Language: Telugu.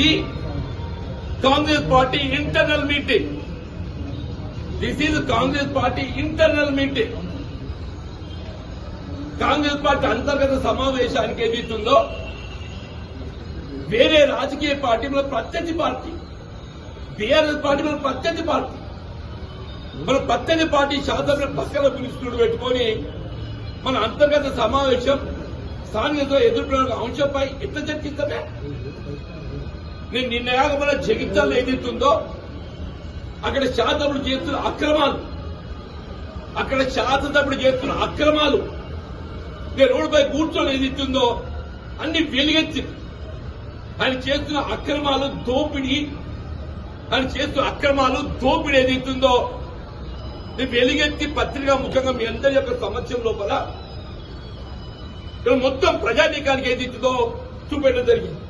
The Congress party internal meeting. This is Congress party internal meeting. Congress party అంతర్గత సమావేశానికి ఏదైతుందో వేరే రాజకీయ పార్టీ మన ప్రత్యర్థి పార్టీ బీఆర్ఎస్ పార్టీ మన ప్రత్యర్థి పార్టీ. మన ప్రత్యర్థి పార్టీ శాసన పక్కన పిలుస్తుడు పెట్టుకొని మన అంతర్గత సమావేశం స్థానికతో ఎదుర్కొన్న అంశంపై ఎంత చర్చిస్తామే? నేను నిన్నగాక మన జగిత్యాలు ఏదైతుందో అక్కడ శాసనసభ్యులు చేస్తున్న అక్రమాలు. అక్కడ శాసనసభ్యులు చేస్తున్న అక్రమాలు. నేను రోడ్డుపై కూర్చొని ఏదైతుందో అన్ని వెలుగెత్తి ఆయన చేస్తున్న అక్రమాలు దోపిడీ ఆయన చేస్తున్న అక్రమాలు దోపిడీ ఏదైతుందో నేను వెలుగెత్తి పత్రికా ముఖ్యంగా మీ అందరి యొక్క సమస్య లోపల మొత్తం ప్రజానీకానికి ఏదైతుందో చూపెట్టడం జరిగింది.